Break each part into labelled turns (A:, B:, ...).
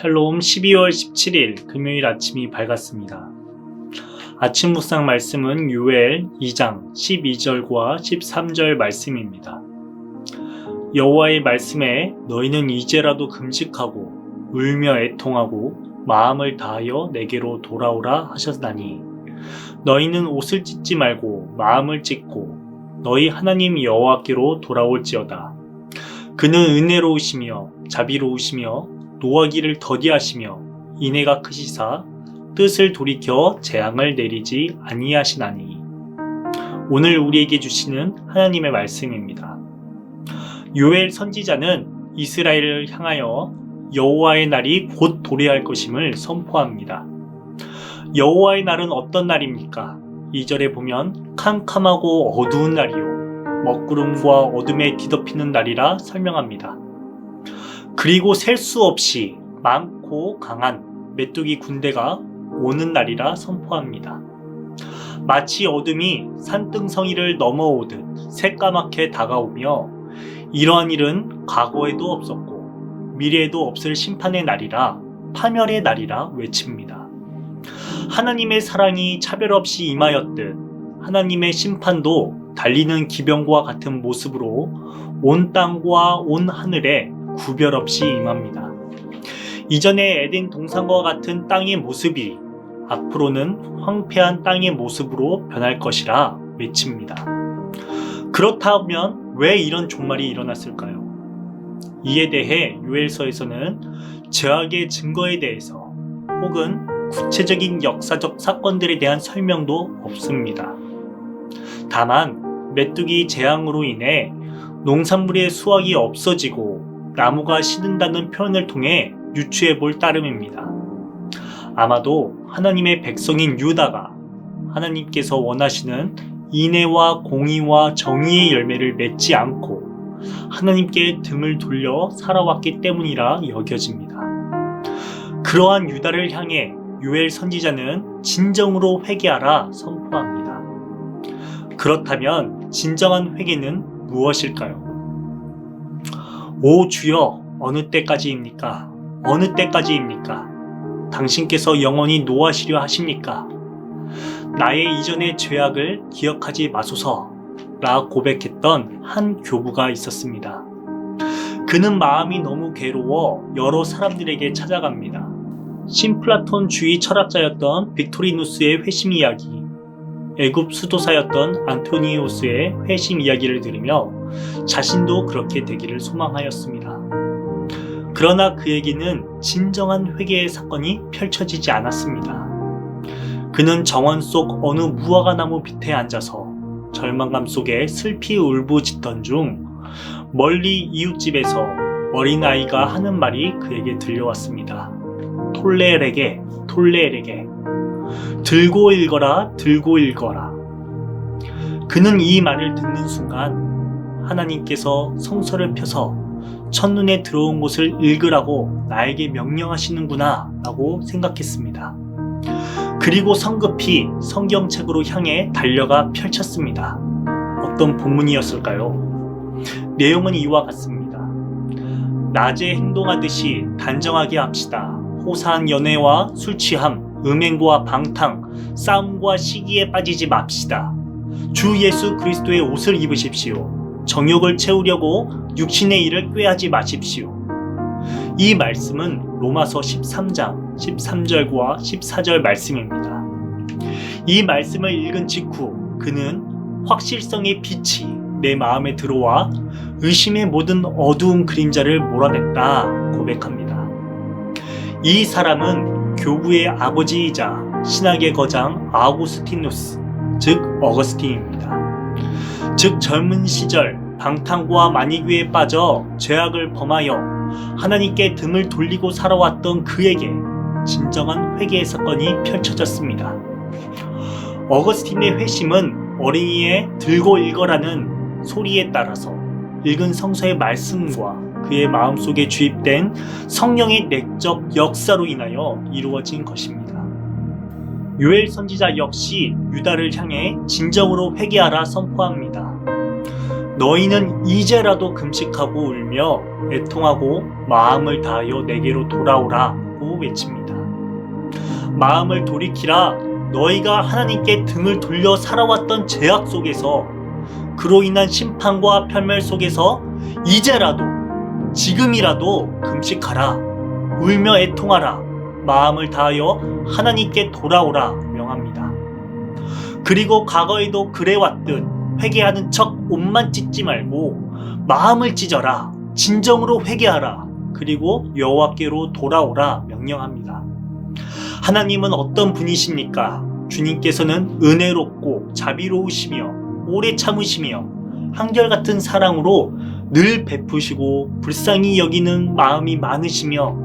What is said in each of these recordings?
A: 샬롬 12월 17일 금요일 아침이 밝았습니다. 아침 묵상 말씀은 유엘 2장 12절과 13절 말씀입니다. 여호와의 말씀에 너희는 이제라도 금식하고 울며 애통하고 마음을 다하여 내게로 돌아오라 하셨다니 너희는 옷을 찢지 말고 마음을 찢고 너희 하나님 여호와께로 돌아올지어다. 그는 은혜로우시며 자비로우시며 노하기를 더디하시며 인애가 크시사 뜻을 돌이켜 재앙을 내리지 아니하시나니 오늘 우리에게 주시는 하나님의 말씀입니다. 요엘 선지자는 이스라엘을 향하여 여호와의 날이 곧 도래할 것임을 선포합니다. 여호와의 날은 어떤 날입니까? 2절에 보면 캄캄하고 어두운 날이요 먹구름과 어둠에 뒤덮이는 날이라 설명합니다. 그리고 셀 수 없이 많고 강한 메뚜기 군대가 오는 날이라 선포합니다. 마치 어둠이 산등성이를 넘어오듯 새까맣게 다가오며 이러한 일은 과거에도 없었고 미래에도 없을 심판의 날이라 파멸의 날이라 외칩니다. 하나님의 사랑이 차별 없이 임하였듯 하나님의 심판도 달리는 기병과 같은 모습으로 온 땅과 온 하늘에 구별 없이 임합니다. 이전에 에덴 동산과 같은 땅의 모습이 앞으로는 황폐한 땅의 모습으로 변할 것이라 외칩니다. 그렇다면 왜 이런 종말이 일어났을까요? 이에 대해 요엘서에서는 죄악의 증거에 대해서 혹은 구체적인 역사적 사건들에 대한 설명도 없습니다. 다만 메뚜기 재앙으로 인해 농산물의 수확이 없어지고 나무가 시든다는 표현을 통해 유추해 볼 따름입니다. 아마도 하나님의 백성인 유다가 하나님께서 원하시는 인애와 공의와 정의의 열매를 맺지 않고 하나님께 등을 돌려 살아왔기 때문이라 여겨집니다. 그러한 유다를 향해 요엘 선지자는 진정으로 회개하라 선포합니다. 그렇다면 진정한 회개는 무엇일까요? 오 주여 어느 때까지입니까? 어느 때까지입니까? 당신께서 영원히 노하시려 하십니까? 나의 이전의 죄악을 기억하지 마소서 라 고백했던 한 교부가 있었습니다. 그는 마음이 너무 괴로워 여러 사람들에게 찾아갑니다. 신플라톤 주의 철학자였던 빅토리누스의 회심 이야기, 애굽 수도사였던 안토니오스의 회심 이야기를 들으며 자신도 그렇게 되기를 소망하였습니다. 그러나 그에게는 진정한 회개의 사건이 펼쳐지지 않았습니다. 그는 정원 속 어느 무화과 나무 밑에 앉아서 절망감 속에 슬피 울부짖던 중 멀리 이웃집에서 어린아이가 하는 말이 그에게 들려왔습니다. 톨레에게, 톨레에게. 들고 읽어라, 들고 읽어라. 그는 이 말을 듣는 순간 하나님께서 성서를 펴서 첫눈에 들어온 곳을 읽으라고 나에게 명령하시는구나 라고 생각했습니다. 그리고 성급히 성경책으로 향해 달려가 펼쳤습니다. 어떤 본문이었을까요? 내용은 이와 같습니다. 낮에 행동하듯이 단정하게 합시다. 호사한 연애와 술 취함, 음행과 방탕, 싸움과 시기에 빠지지 맙시다. 주 예수 그리스도의 옷을 입으십시오. 정욕을 채우려고 육신의 일을 꾀하지 마십시오. 이 말씀은 로마서 13장 13절과 14절 말씀입니다. 이 말씀을 읽은 직후 그는 확실성의 빛이 내 마음에 들어와 의심의 모든 어두운 그림자를 몰아냈다 고백합니다. 이 사람은 교부의 아버지이자 신학의 거장 아우구스티누스, 즉 어거스틴입니다. 즉 젊은 시절 방탕과 만이교에 빠져 죄악을 범하여 하나님께 등을 돌리고 살아왔던 그에게 진정한 회개의 사건이 펼쳐졌습니다. 어거스틴의 회심은 어린이의 들고 읽어라는 소리에 따라서 읽은 성서의 말씀과 그의 마음속에 주입된 성령의 내적 역사로 인하여 이루어진 것입니다. 요엘 선지자 역시 유다를 향해 진정으로 회개하라 선포합니다. 너희는 이제라도 금식하고 울며 애통하고 마음을 다하여 내게로 돌아오라 하고 외칩니다. 마음을 돌이키라 너희가 하나님께 등을 돌려 살아왔던 죄악 속에서 그로 인한 심판과 편멸 속에서 이제라도 지금이라도 금식하라 울며 애통하라 마음을 다하여 하나님께 돌아오라 명합니다. 그리고 과거에도 그래왔듯 회개하는 척 옷만 찢지 말고 마음을 찢어라 진정으로 회개하라 그리고 여호와께로 돌아오라 명령합니다. 하나님은 어떤 분이십니까? 주님께서는 은혜롭고 자비로우시며 오래 참으시며 한결같은 사랑으로 늘 베푸시고 불쌍히 여기는 마음이 많으시며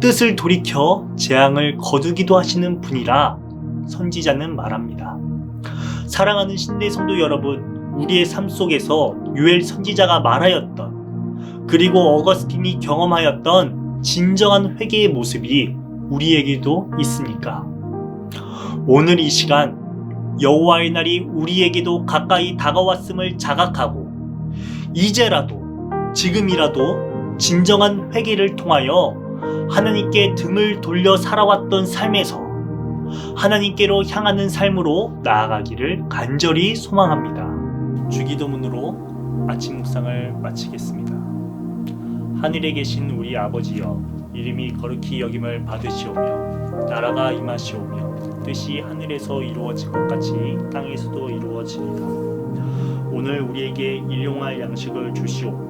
A: 뜻을 돌이켜 재앙을 거두기도 하시는 분이라 선지자는 말합니다. 사랑하는 신대 성도 여러분, 우리의 삶 속에서 유엘 선지자가 말하였던 그리고 어거스틴이 경험하였던 진정한 회개의 모습이 우리에게도 있습니까? 오늘 이 시간 여호와의 날이 우리에게도 가까이 다가왔음을 자각하고 이제라도 지금이라도 진정한 회개를 통하여 하나님께 등을 돌려 살아왔던 삶에서 하나님께로 향하는 삶으로 나아가기를 간절히 소망합니다. 주기도문으로 아침 묵상을 마치겠습니다. 하늘에 계신 우리 아버지여 이름이 거룩히 여김을 받으시오며 나라가 임하시오며 뜻이 하늘에서 이루어진 것 같이 땅에서도 이루어지리다. 오늘 우리에게 일용할 양식을 주시옵고